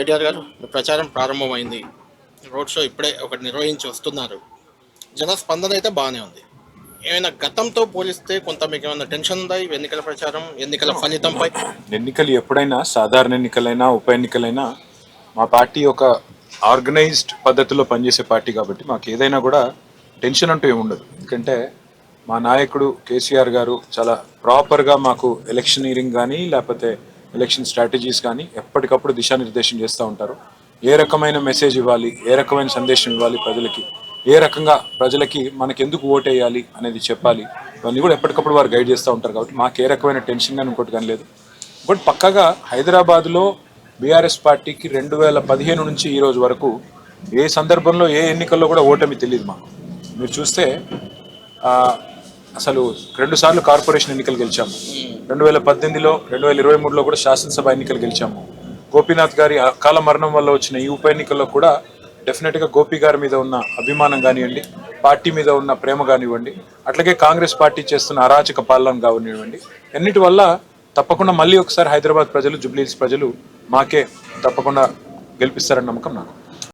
కేటీఆర్ గారు ప్రచారం ప్రారంభమైంది. రోడ్ షో ఇప్పుడే ఒకటి నిర్వహించి వస్తున్నారు. జన స్పందన అయితే బాగానే ఉంది. ఏమైనా గతంతో పోలిస్తే కొంత మీకు ఏమైనా టెన్షన్ ఉందా ఈ ఎన్నికల ప్రచారం ఎన్నికల ఫలితంపై? ఎన్నికలు ఎప్పుడైనా సాధారణ ఎన్నికలైనా ఉప ఎన్నికలైనా మా పార్టీ ఒక ఆర్గనైజ్డ్ పద్ధతిలో పనిచేసే పార్టీ కాబట్టి మాకు ఏదైనా కూడా టెన్షన్ అంటూ ఏముండదు ఉండదు. ఎందుకంటే మా నాయకుడు కేసీఆర్ గారు చాలా ప్రాపర్గా మాకు ఎలక్షనీరింగ్ కానీ లేకపోతే ఎలక్షన్ స్ట్రాటజీస్ కానీ ఎప్పటికప్పుడు దిశానిర్దేశం చేస్తూ ఉంటారు. ఏ రకమైన మెసేజ్ ఇవ్వాలి ఏ రకమైన సందేశం ఇవ్వాలి ప్రజలకి? ఏ రకంగా ప్రజలకి మనకి ఎందుకు ఓటేయాలి అనేది చెప్పాలి? ఇవన్నీ కూడా ఎప్పటికప్పుడు వారు గైడ్ చేస్తూ ఉంటారు కాబట్టి మాకు ఏ రకమైన టెన్షన్ కానీ ఇంకోటి కానీ లేదు. బట్ పక్కగా హైదరాబాద్లో బీఆర్ఎస్ పార్టీకి రెండు వేల పదిహేను నుంచి ఈ రోజు వరకు ఏ సందర్భంలో ఏ ఎన్నికల్లో కూడా ఓటమి తెలియదు మాకు. మీరు చూస్తే అసలు రెండు సార్లు కార్పొరేషన్ ఎన్నికలు గెలిచాము. రెండు వేల పద్దెనిమిదిలో రెండు వేల ఇరవై మూడులో కూడా శాసనసభ ఎన్నికలు గెలిచాము. గోపీనాథ్ గారి అకాల మరణం వల్ల వచ్చిన ఈ ఉప ఎన్నికల్లో కూడా డెఫినెట్గా గోపి గారి మీద ఉన్న అభిమానం కానివ్వండి పార్టీ మీద ఉన్న ప్రేమ కానివ్వండి అట్లాగే కాంగ్రెస్ పార్టీ చేస్తున్న అరాచక పాలన కానివ్వండి అన్నిటి వల్ల తప్పకుండా మళ్ళీ ఒకసారి హైదరాబాద్ ప్రజలు జుబ్లీహిల్స్ ప్రజలు మాకే తప్పకుండా గెలిపిస్తారని నమ్మకం నాకు.